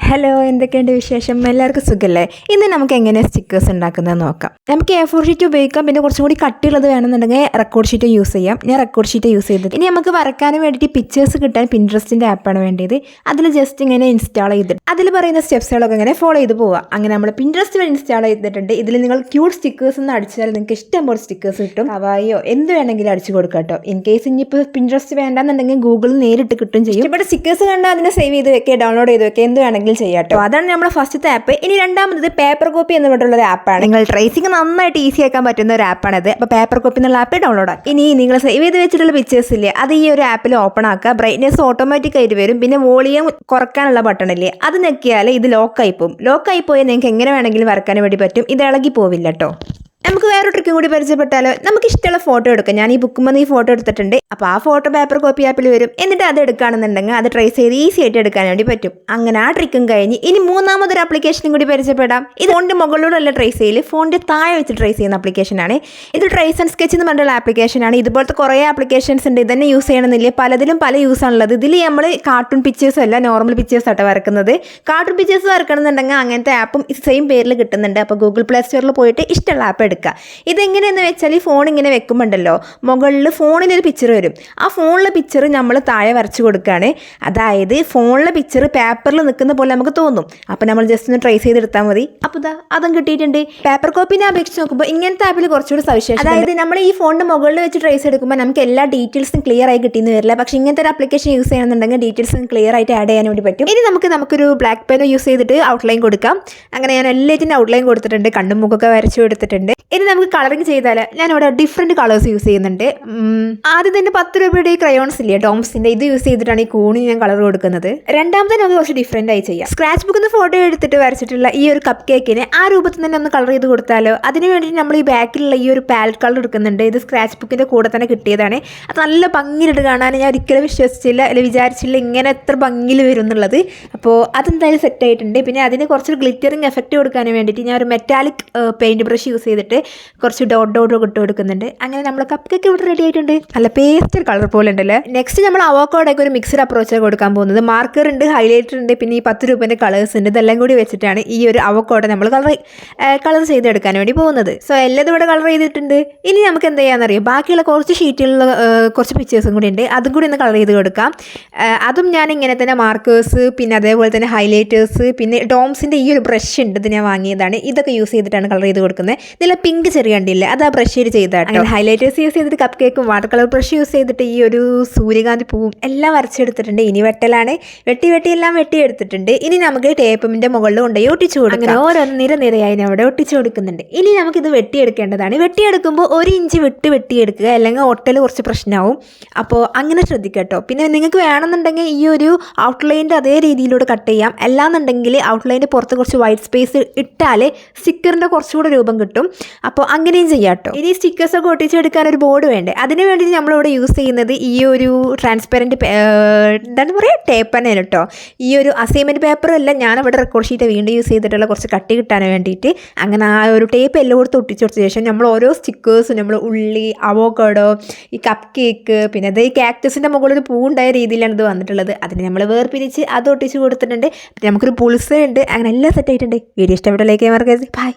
Hello എന്തൊക്കെയുണ്ട് വിശേഷം? എല്ലാവർക്കും സുഖമല്ലേ ഇന്ന് നമുക്ക് എങ്ങനെ സ്റ്റിക്കേഴ്സ് ഉണ്ടാക്കുന്നത് നോക്കാം. നമുക്ക് എ ഫോർ ഷീറ്റ് ഉപയോഗിക്കാം. പിന്നെ കുറച്ചും കൂടി കട്ടിയുള്ളത് വേണമെന്നുണ്ടെങ്കിൽ റെക്കോർഡ് ഷീറ്റ് യൂസ് ചെയ്യാം. ഞാൻ റെക്കോർഡ് ഷീറ്റ് യൂസ് ചെയ്തത് ഇനി നമുക്ക് വരക്കാനും വേണ്ടിയിട്ട് പിക്ചേഴ്സ് കിട്ടാൻ പിൻട്രസ്റ്റിന്റെ ആപ്പാണ് വേണ്ടത് അതിൽ ജസ്റ്റ് ഇങ്ങനെ ഇൻസ്റ്റാൾ ചെയ്തിട്ട് അതിൽ പറയുന്ന സ്റ്റെപ്സുകളൊക്കെ ഇങ്ങനെ ഫോളോ ചെയ്ത് പോവാം. അങ്ങനെ നമ്മൾ പിൻട്രസ്റ്റ് വഴി ഇൻസ്റ്റാൾ ചെയ്തിട്ടുണ്ട്. ഇതിൽ നിങ്ങൾ ക്യൂട്ട് സ്റ്റിക്കേഴ്സ് എന്ന് അടിച്ചാൽ നിങ്ങൾക്ക് ഇഷ്ടം പോലെ സ്റ്റിക്കേഴ്സ് കിട്ടും. അവായോ എന്ത് വേണമെങ്കിലും അടിച്ചു കൊടുക്കാം ഇൻ കേസ് ഇനിയിപ്പോൾ പിൻട്രസ്റ്റ് വേണ്ടെന്നുണ്ടെങ്കിൽ ഗൂഗിളിൽ നേരിട്ട് കിട്ടും ചെയ്യും. ഇവിടെ സ്റ്റിക്കേഴ്സ് കണ്ടാൽ അതിനെ സേവ് ചെയ്ത് വെക്കുക ഡൗൺലോഡ് ചെയ്ത് വെക്കുക എന്ത് വേണമെങ്കിലും ചെയ്യാം ചെയ്യാട്ടോ. അതാണ് നമ്മുടെ ഫസ്റ്റത്തെ ആപ്പ് ഇനി രണ്ടാമത് പേപ്പർ കോപ്പി എന്ന് പറഞ്ഞിട്ടുള്ള ഒരു ആപ്പാണ് നിങ്ങൾ ട്രേസിംഗ് നന്നായിട്ട് ഈസി ആക്കാൻ പറ്റുന്ന ഒരു ആപ്പാണത് അപ്പോൾ പേപ്പർ കോപ്പി എന്നുള്ള ആപ്പ് ഡൗൺലോഡ് ആക്കി ഇനി നിങ്ങൾ സേവ് ചെയ്ത് വെച്ചിട്ടുള്ള പിക്ചേഴ്സ് ഇല്ലേ അത് ഈ ഒരു ആപ്പിൽ ഓപ്പൺ ആക്കുക. ബ്രൈറ്റ്നെസ് ഓട്ടോമാറ്റിക് ആയിട്ട് വരും. പിന്നെ വോളിയം കുറക്കാനുള്ള ബട്ടൺ ഇല്ലേ അത് ഞെക്കിയാൽ ഇത് ലോക്കായി പോകും ലോക്കായി പോയാൽ നിങ്ങൾക്ക് എങ്ങനെ വേണമെങ്കിലും വരക്കാൻ വേണ്ടി പറ്റും. ഇത് ഇളകി പോവില്ല കേട്ടോ നമുക്ക് വേറെ ട്രിക്കും കൂടി പരിചയപ്പെട്ടാലോ? നമുക്ക് ഇഷ്ടമുള്ള ഫോട്ടോ എടുക്കാം. ഞാൻ ഈ ബുക്കുമ്പോൾ ഈ ഫോട്ടോ എടുത്തിട്ടുണ്ട്. അപ്പോൾ ആ ഫോട്ടോ പേപ്പർ കോപ്പി ആപ്പിൽ വരും. എന്നിട്ട് അത് എടുക്കുകയാണെന്നുണ്ടെങ്കിൽ അത് ട്രേസ് ചെയ്ത് ഈസി ആയിട്ട് എടുക്കാൻ വേണ്ടി പറ്റും. അങ്ങനെ ആ ട്രിക്കും കഴിഞ്ഞ് ഇനി മൂന്നാമതൊരു ആപ്ലിക്കേഷനും കൂടി പരിചയപ്പെടാം. ഇത് ഫോണിന്റെ മുകളിലൂടെയുള്ള ട്രേസ് ചെയ്യൽ ഫോണിന്റെ താഴെ വെച്ച് ട്രേസ് ചെയ്യുന്ന ആപ്ലിക്കേഷനാണ് ഇത് ട്രേസ് ആൻഡ് സ്കെച്ച് എന്ന് പറഞ്ഞുള്ള ആപ്ലിക്കേഷനാണ് ഇതുപോലത്തെ കുറേ ആപ്ലിക്കേഷൻസ് ഉണ്ട്. ഇതന്നെ യൂസ് ചെയ്യണമെന്നില്ല. പലതിലും പല യൂസ് ആണുള്ളത്. ഇതിൽ നമ്മൾ കാർട്ടൂൺ പിക്ചേഴ്സ് അല്ല നോർമൽ പിക്ചേഴ്സ് ആട്ടോ വരക്കുന്നത്. കാർട്ടൂൺ പിക്ചേഴ്സ് വരക്കണമെന്നുണ്ടെങ്കിൽ അങ്ങനത്തെ ആപ്പും സെയിം പേരിൽ കിട്ടുന്നുണ്ട്. അപ്പോൾ ഗൂഗിൾ പ്ലേ സ്റ്റോറിൽ പോയിട്ട് ഇഷ്ടമുള്ള ആപ്പ് എടുക്കുക ഇതെങ്ങനെയെന്ന് വെച്ചാൽ ഈ ഫോൺ ഇങ്ങനെ വെക്കുമ്പോണ്ടല്ലോ മുകളിൽ ഫോണിലൊരു പിക്ചർ വരും. ആ ഫോണിലെ പിക്ചർ നമ്മൾ താഴെ വരച്ച് കൊടുക്കുകയാണ് അതായത് ഫോണിലെ പിക്ചർ പേപ്പറിൽ നിൽക്കുന്ന പോലെ നമുക്ക് തോന്നും. അപ്പോൾ നമ്മൾ ജസ്റ്റ് ഒന്ന് ട്രേസ് ചെയ്തെടുത്താൽ മതി. അപ്പോൾ ഇതാ അതും കിട്ടിയിട്ടുണ്ട്. പേപ്പർ കോപ്പിനെ അപേക്ഷിച്ച് നോക്കുമ്പോൾ ഇങ്ങനത്തെ ആപ്പിൽ കുറച്ചുകൂടി സവിശേഷം അതായത് നമ്മൾ ഈ ഫോണിന്റെ മുകളിൽ വെച്ച് ട്രേസ് എടുക്കുമ്പോൾ നമുക്ക് എല്ലാ ഡീറ്റെയിൽസും ക്ലിയർ ആയി കിട്ടിയെന്ന് വരില്ല. പക്ഷേ ഇങ്ങനത്തെ ഒരു ആപ്ലിക്കേഷൻ യൂസ് ചെയ്യണമെന്നുണ്ടെങ്കിൽ ഡീറ്റെയിൽസും ക്ലിയർ ആയിട്ട് ആഡ് ചെയ്യാൻ വേണ്ടി പറ്റും. ഇനി നമുക്ക് നമുക്കൊരു ബ്ലാക്ക് പേന യൂസ് ചെയ്തിട്ട് ഔട്ട്ലൈൻ കൊടുക്കാം. അങ്ങനെ ഞാൻ എല്ലാറ്റിന്റെ ഔട്ട്ലൈൻ കൊടുത്തിട്ടുണ്ട്. കണ്ണും മുഖമൊക്കെ വരച്ചു കൊടുത്തിട്ടുണ്ട്. ഇനി നമുക്ക് കളറിങ് ചെയ്താൽ ഞാൻ ഇവിടെ ഡിഫറെന്റ് കളേഴ്സ് യൂസ് ചെയ്യുന്നുണ്ട് ആദ്യം തന്നെ പത്ത് രൂപയുടെ ഈ ക്രയോൺസ് ഇല്ലേ ഡോംസിന്റെ ഇത് യൂസ് ചെയ്തിട്ടാണ് ഈ കൂണി ഞാൻ കളർ കൊടുക്കുന്നത്. രണ്ടാമത്തെ നമുക്ക് കുറച്ച് ഡിഫറെന്റ് ആയി ചെയ്യാം. സ്ക്രാച്ച് ബുക്കിൽ നിന്ന് ഫോട്ടോ എടുത്തിട്ട് വരച്ചിട്ടുള്ള ഈ ഒരു കപ്പ് കേക്കിനെ ആ രൂപത്തിൽ തന്നെ ഒന്ന് കളർ ചെയ്ത് കൊടുത്താലോ അതിന് വേണ്ടിയിട്ട് നമ്മൾ ഈ ബാക്കിലുള്ള ഈ ഒരു പാലറ്റ് കളർ എടുക്കുന്നുണ്ട്. ഇത് സ്ക്രാച്ച് ബുക്കിന്റെ കൂടെ തന്നെ കിട്ടിയതാണ്. അത് നല്ല ഭംഗിയിലിട്ട് കാണാൻ ഞാൻ ഒരിക്കലും വിശ്വസിച്ചില്ല അല്ലെങ്കിൽ വിചാരിച്ചില്ല ഇങ്ങനെ എത്ര ഭംഗിയിൽ വരും എന്നുള്ളത്. അപ്പോൾ അതെന്തായാലും സെറ്റ് ആയിട്ടുണ്ട്. പിന്നെ അതിന് കുറച്ച് ഗ്ലിറ്ററിങ് എഫക്റ്റ് കൊടുക്കാൻ വേണ്ടിയിട്ട് ഞാൻ ഒരു മെറ്റാലിക് പെയിന്റ് ബ്രഷ് യൂസ് ചെയ്തിട്ട് കുറച്ച് ഡോട്ട് ഡോട്ട് ഇട്ട് കൊടുക്കുന്നുണ്ട്. അങ്ങനെ നമ്മൾ കപ്പ് കേക്ക് ഇവിടെ റെഡി ആയിട്ടുണ്ട്. നല്ല പേസ്റ്റൽ കളർ പോലെ ഉണ്ടല്ലേ? നെക്സ്റ്റ് നമ്മൾ അവോക്കോടൊക്കെ ഒരു മിക്സഡ് അപ്രോച്ചാണ് കൊടുക്കാൻ പോകുന്നത്. മാർക്കർ ഉണ്ട് ഹൈലൈറ്റർ ഉണ്ട് പിന്നെ ഈ പത്ത് രൂപേന്റെ കളേഴ്സ് ഉണ്ട്. ഇതെല്ലാം കൂടി വെച്ചിട്ടാണ് ഈ ഒരു അവക്കോടെ നമ്മൾ കളർ കളർ ചെയ്തെടുക്കാൻ വേണ്ടി പോകുന്നത്. സോ എല്ലാം ഇവിടെ കളർ ചെയ്തിട്ടുണ്ട്. ഇനി നമുക്ക് എന്ത് ചെയ്യാമെന്നറിയാം ബാക്കിയുള്ള കുറച്ച് ഷീറ്റിലുള്ള കുറച്ച് പിക്ചേഴ്സും കൂടി ഉണ്ട്. അതും കൂടി ഒന്ന് കളർ ചെയ്ത് കൊടുക്കാം. അതും ഞാൻ ഇങ്ങനെ തന്നെ മാർക്കേഴ്സ് പിന്നെ അതേപോലെ തന്നെ ഹൈലൈറ്റേഴ്സ് പിന്നെ ഡോംസിന്റെ ഈ ഒരു ബ്രഷ് ഉണ്ട് ഇത് ഞാൻ വാങ്ങിയതാണ്. ഇതൊക്കെ യൂസ് ചെയ്തിട്ടാണ് കളർ ചെയ്ത് കൊടുക്കുന്നത്. ഇതിൽ പിങ്ക് ചെറിയ കണ്ടില്ലേ? അത് ആ ബ്രഷ് ചെയ്ത് ചെയ്താട്ടോ അങ്ങനെ ഹൈലൈറ്റേഴ്സ് യൂസ് ചെയ്തിട്ട് കപ്പ് കേക്കും വാട്ടർ കളർ ബ്രഷ് യൂസ് ചെയ്തിട്ട് ഈ ഒരു സൂര്യകാന്തി പൂവും എല്ലാം വരച്ചെടുത്തിട്ടുണ്ട്. ഇനി വെട്ടലാണ്. വെട്ടി വെട്ടി എല്ലാം വെട്ടി എടുത്തിട്ടുണ്ട്. ഇനി നമുക്ക് ടേപ്പിന്റെ മുകളിൽ കൊണ്ടുപോയി ഒട്ടിച്ചു കൊടുക്കാം. അങ്ങനെ ഓരോ നിര നിരയായി അവിടെ ഒട്ടിച്ചു കൊടുക്കുന്നുണ്ട്. ഇനി നമുക്കിത് വെട്ടിയെടുക്കേണ്ടതാണ്. വെട്ടിയെടുക്കുമ്പോൾ ഒരു ഇഞ്ച് വിട്ട് വെട്ടിയെടുക്കുക. അല്ലെങ്കിൽ ഒട്ടൽ കുറച്ച് പ്രശ്നമാവും അപ്പോൾ അങ്ങനെ ശ്രദ്ധിക്കട്ടോ. പിന്നെ നിങ്ങൾക്ക് വേണമെന്നുണ്ടെങ്കിൽ ഈ ഒരു ഔട്ട്ലൈന്റെ അതേ രീതിയിലൂടെ കട്ട് ചെയ്യാം. അല്ലാന്നുണ്ടെങ്കിൽ ഔട്ട്ലൈന്റെ പുറത്ത് കുറച്ച് വൈറ്റ് സ്പേസ് ഇട്ടാൽ സ്റ്റിക്കറിന്റെ കുറച്ചുകൂടെ രൂപം കിട്ടും. അപ്പോൾ അങ്ങനെയും ചെയ്യാം കേട്ടോ ഇനി സ്റ്റിക്കേഴ്സ് ഒക്കെ ഒട്ടിച്ചെടുക്കാൻ ഒരു ബോർഡ് വേണ്ടേ? അതിന് വേണ്ടിയിട്ട് നമ്മളിവിടെ യൂസ് ചെയ്യുന്നത് ഈ ഒരു ട്രാൻസ്പെറന്റ് എന്താണ് പറയുക ടേപ്പ് തന്നെയാണ് കേട്ടോ ഈ ഒരു അസൈൻമെന്റ് പേപ്പറും പേപ്പറല്ല ഞാനിവിടെ റെക്കോർഡ് ഷീറ്റ് വീണ്ടും യൂസ് ചെയ്തിട്ടുള്ള കുറച്ച് കട്ടി കിട്ടാൻ വേണ്ടിയിട്ട് അങ്ങനെ ആ ഒരു ടേപ്പ് എല്ലാം കൊടുത്ത് ഒട്ടിച്ചു കൊടുത്ത ശേഷം നമ്മൾ ഓരോ സ്റ്റിക്കേഴ്സും നമ്മൾ ഉള്ളി അവോക്കഡോ ഈ കപ്പ് കേക്ക് പിന്നെ അത് ഈ കാക്ടസിന്റെ മുകളിൽ ഒരു പൂവുണ്ടായ രീതിയിലാണ് ഇത് വന്നിട്ടുള്ളത്. അതിന് നമ്മൾ വേർപിരിച്ച് അത് ഒട്ടിച്ച് കൊടുത്തിട്ടുണ്ട്. നമുക്കൊരു പുളിസ ഉണ്ട്. അങ്ങനെ എല്ലാം സെറ്റ് ആയിട്ടുണ്ട്. വീഡിയോ ഇഷ്ടപ്പെട്ട ലൈക്ക് ചെയ്യാൻ മറക്കരുത്. ബൈ